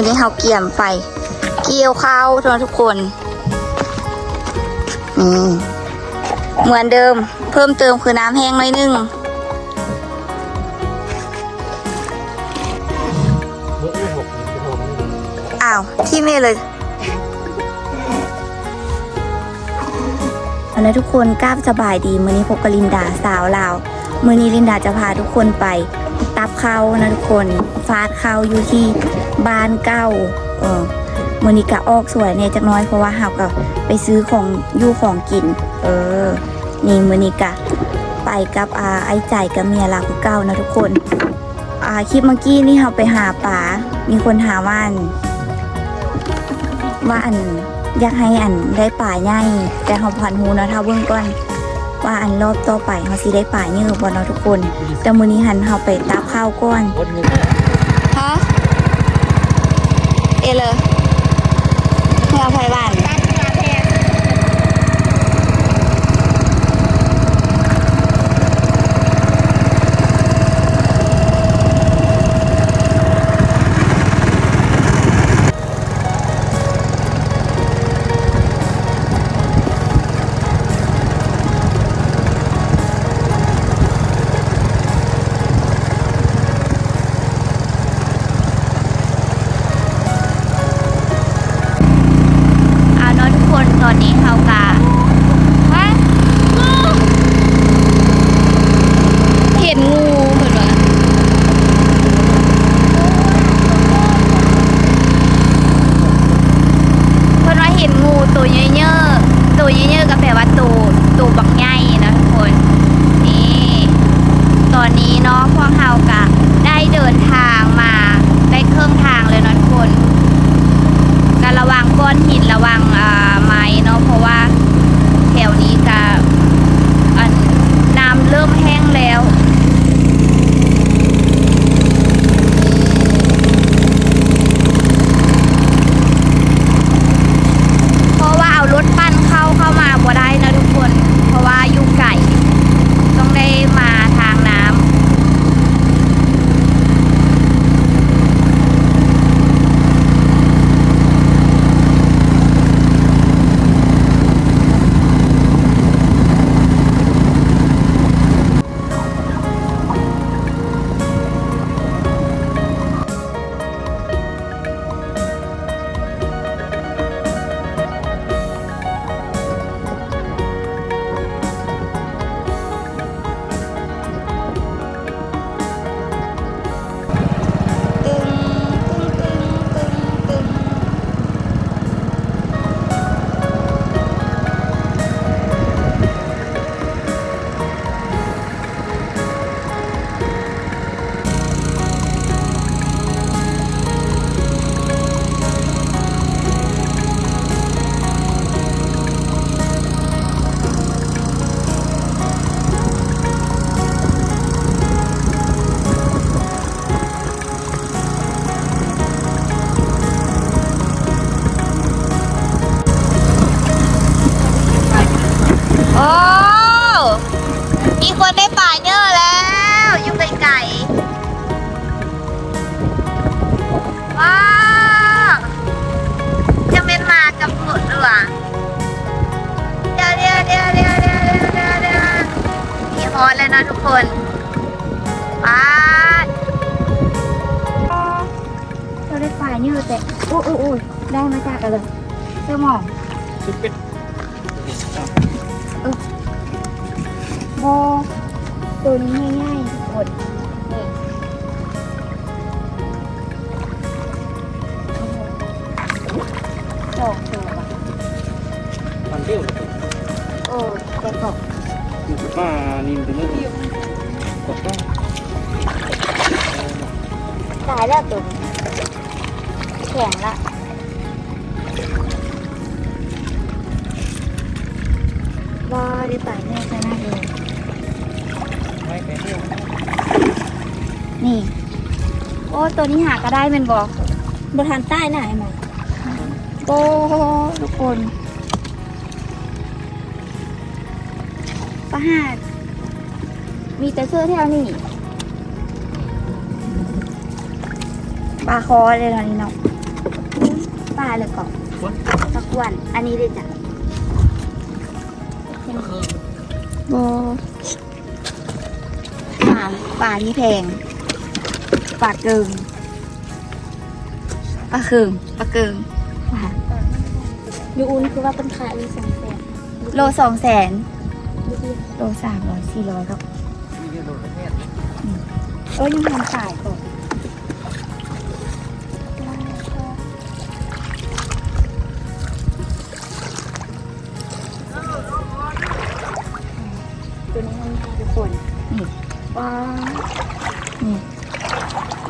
อนี้เฮาเกี่ยมไปเกี่ยวข้าวทุกคนนี่เหมือนเดิม เพิ่มเติมคือน้ำแห้งหน่อยนึงอ้าวที่ไม่เลยเอาละทุกคนกล้าสบายดีมือนี้พบกับลินดาสาวลาวมือนี้ลินดาจะพาทุกคนไป ตับเข้านะทุกคนฟาดเข้าอยู่ที่ บ้านเก้าเออมือนี้กะออกสวยเนี่ยจักน้อยเพราะว่าเฮาก็ไปซื้อของยู่ของกิน เออ นี่มือนี้กะไปกับอาไอ้ใจกับเมียลาคือเก้านะทุกคนอ่าคลิปเมื่อกี้นี่เราไปหาป่ามีคนหาว่าอันว่าอันอยากให้อันได้ป่าใหญ่แต่เขาผ่านหูนะถ้าเบิ่งก่อนว่าอันรอบต่อไปเขาสิได้ป่าเยอะบ่เนาะทุกคน แต่มือนี้หันเขาไปตับข้าวก่อน คนหนึ่ง ฮะ เลยเพื่อไฟบ้าน ตัวเยอะๆตัวเยอะๆก็แปลว่าตัวตัวบักใหญ่นะทุกคน นี่ ตอนนี้เนาะพวกเรากะได้เดินทางมาได้ครึ่งทางเลยนะทุกคนการระวังก้อนหินระวังอ่าไม้เนาะเพราะว่าแถวนี้ก็อันน้ำเริ่มแห้งแล้ว อตแล้วนะทุกคนป้าดเราได้ป่าเยอะแต่อู้อู้อู้ได้มาจากอะไรเสื้อหมองชุดเป็ดโบตัวนี้ง่ายๆกด ข็งละว่าได้ป่าแน่ชนะเลยไม่ไปเที่ยวนี่ โอ้ ตัวนี้หาก็ได้เป็นบอกบทานใต้น่ะไอ้หมอโอ้ทุกคนประหาดมีแต่เสื้อแถวนี้ปลาคอเลยตอนนี้เนาะ ปลาเลยก่อนตะกวนอันนี้เลยจ้ะโบปลาปลานี่แพงปลาเกิงปลาเคิงปลาเกิงปลายูอุนคือว่าเป็นขายมีสองแสนโลสองแสนโลสามร้อยสี่ร้อยครับเอ้ยยังทำขายก่อน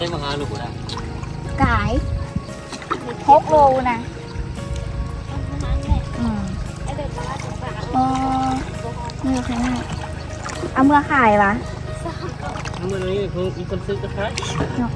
ได้มาหาลูกได้กายหกโลนะอืมไอ้เด็กว่าจะฝากอ๋อนี่ค่ะเอาเมื่อขายวะทั้งหมดนี้คือมีคนซื้อนะครับ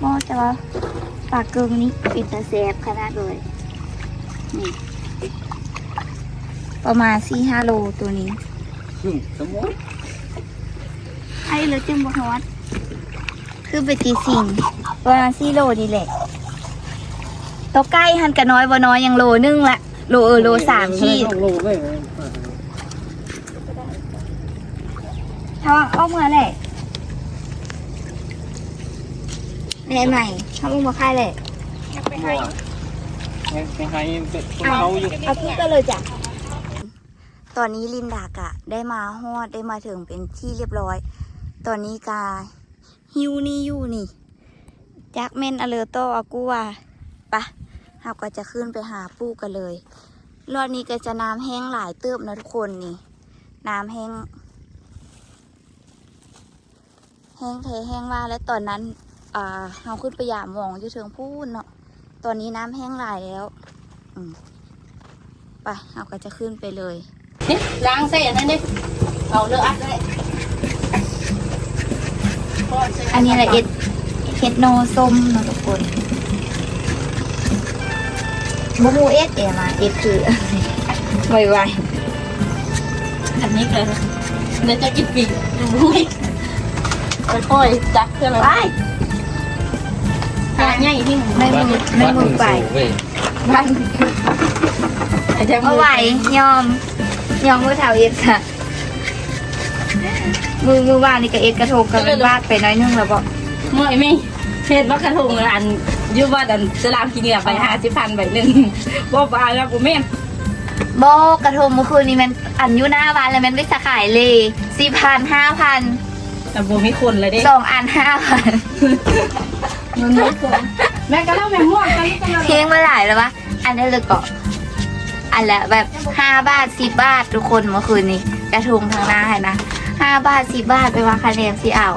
หมอแต่ว่าปลาเกิงนี้ปิดตาแซบขนาดเลยนี่ประมาณสี่ห้าโลตัวนี้ ซึ่งสมมติไอ้เลยเจมบฮอตคือไปตีสิงประมาณสี่โลนี่แหละตัวใกล้หันกันน้อยบ่น้อยยังโลนึงละโลเออโลสามขีดโลเลยถ้าว่าเอาเมื่อแหละแม่ใหม่ถ้ามึงมาค่ายแหละไปให้ไปให้เป็นคนเขาอยู่เอาพี่ก็เลยจ้ะ ตอนนี้ลินดากะได้มาฮอดได้มาถึงเป็นที่เรียบร้อย ตอนนี้กาฮิวนี่อยู่นี่จักเมนอเลโตอากูว่าปะเราก็จะขึ้นไปหาปูกันเลย รอบนี้ก็จะน้ำแห้งหลายเติบนะทุกคนนี่ น้ำแห้ง แห้งเทแห้งว่าแล้วตอนนั้นอ่าเราขึ้นไปหยามมองอยู่เชิงพูนเนาะ ตอนนี้น้ำแห้งหลายแล้ว อืมไปเราก็จะขึ้นไปเลย นี่ล้างเส้นนั่นนี่เอาเลืออัดเลยอันนี้แหละเอ็ดเฮ็ดโนส้มเนาะทุกคนบูมูเอ็ดเอมาเอ็ดคือไวไวอันนี้เลยเดี๋ยวจะกินปีกบุ้ยค่อยๆจักเพื่อนๆเราไปหาง่ายที่หนึ่งไม่มือไม่มือไปบ้านอาจจะเอาไหวยอม ยอมมือเท้าเอ็ดค่ะ มือมือว่านนี่ก็เอ็ดกระทงกันเป็นบาดไปน้อยนึงแล้วบอกมอยไม่เฮ็ดว่ากระทงอันยูว่าดันสลามกินเหงื่อไปห้าสิบพันใบหนึ่งบ่บาแล้วกูแม่บอกกระทงเมื่อคืนนี้มันอันอยูหน้าบ้านแล้วมันไม่สขายเลยสี่พันห้าพันแต่บ่มีคนเลยเด้สองอันห้าพันมันไม่คนแม่ก็เล่าแม่ม่วงกันนี่กันเลยเพลงมาหลายแล้ววะอันนี้เลยก็ อันละแบบห้าบาทสิบบาททุกคนเมื่อคืนนี้กระทงทางหน้าให้นะห้าบาทสิบบาทไปวางคะแนนสิเอา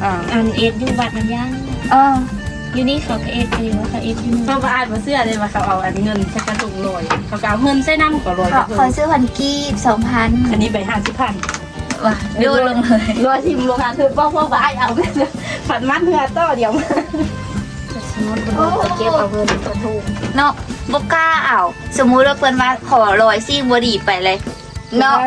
เอออันเอ็ดยูบัตรมันยังเออยูนี่เขาก็เอ็ดไปว่าเขาเอ็ดยูเขาบ่อ่านมาเสื้อเลยว่าเขาเอาอันเงินใช้กระทงลอยเขาก็เอาเงินใส่น้ำก็ลอยขอขอซื้อพันกีบสองพันอันนี้ใบห้าสิบพันว่ะโยนลงเลยรอทิมโรงงานคือพ่อพ่อบ่ายเอาไปผัดมัดเหือต่อเดี๋ยวมาสมมติเก็บเอาเงินกระทงเนาะ บกล้าเอาสมมุติว่าเพิ่นว่าขอลอยซี่บดีไปเลยเนาะ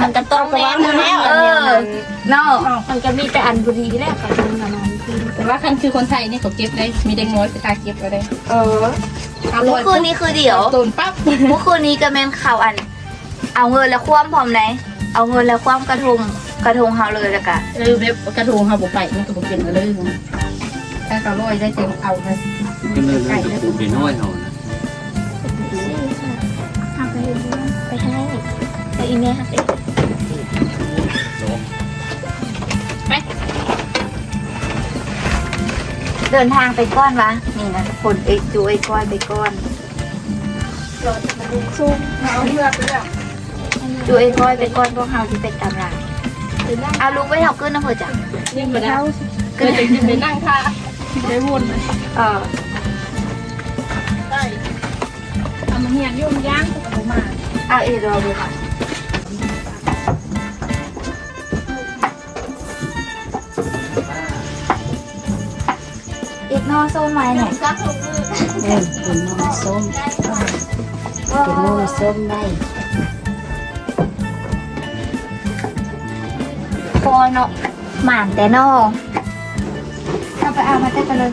มันก็ต้องแม่มือแล้วเออเนาะมันก็มีแต่อันบุรีแหละกับมันมันแต่ว่าคันคือคนไทยนี่เขาเก็บได้มีเด็กน้อยไปตาเก็บก็ได้เออเอาเมื่อคืนนี้คือเดี๋ยวตูนปั๊บเมื่อคืนนี้ก็แม่นข่าวอัน เอาเงินแล้วคว่ำพร้อมไหนเอาเงินแล้วคว่ำกระทงกระทงเฮาเลยแล้วกะเออเว็บกระทงเขาบอกไปมันก็บอกเป็นอะไรถ้าเขาลอยได้เต็มเอาค่ะก็เลยจะปลูกเป็นน้อยเขานะทำ ไปเลยไปให้ไปอีเมลค่ะไปเดินทางไปก้อนวะนี่นะทุกคนเอกจูไอ้ก้อนไปก้อนซุ่มเอาเลือกเลือกจูไอ้ก้อนไปก้อนพวกเฮาที่เป็นตำราเอาลูกไว้เท่าขึ้นนะเพื่อจ้ะนี่มาแล้วก็จะกินไปนั่งค่ะได้วนเลยเออได้ทำมันเหียนยุ่งย่างก็ เอามาเอาเอรอดูค่ะเอกนอโซนไม้หน่อยซักลงมือเออเป็นนมส้มเป็นนมส้มได้พอเนาะหมานแต่นอเอาไปเอามาเต้นไปเลย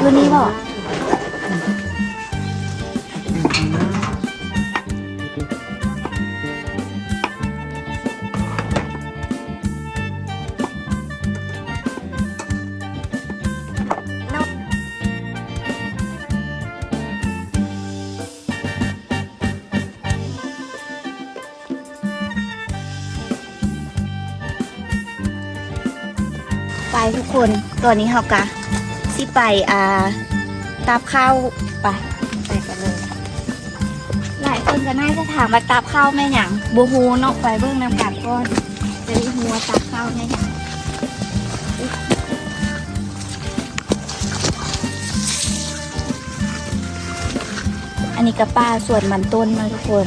ดูนี่บอก คนตอนนี้เฮากะสิไปอ่าตับข้าวไปไปกันเลย หลายคนก็น่าจะถามว่าตับข้าวแม่หยังบูฮูเนาะไปเบิ่งน้ำกันก่อนจะได้ฮูว่าตับข้าวแม่หยังอันนี้กระป้าส่วนมันต้นนะทุกคน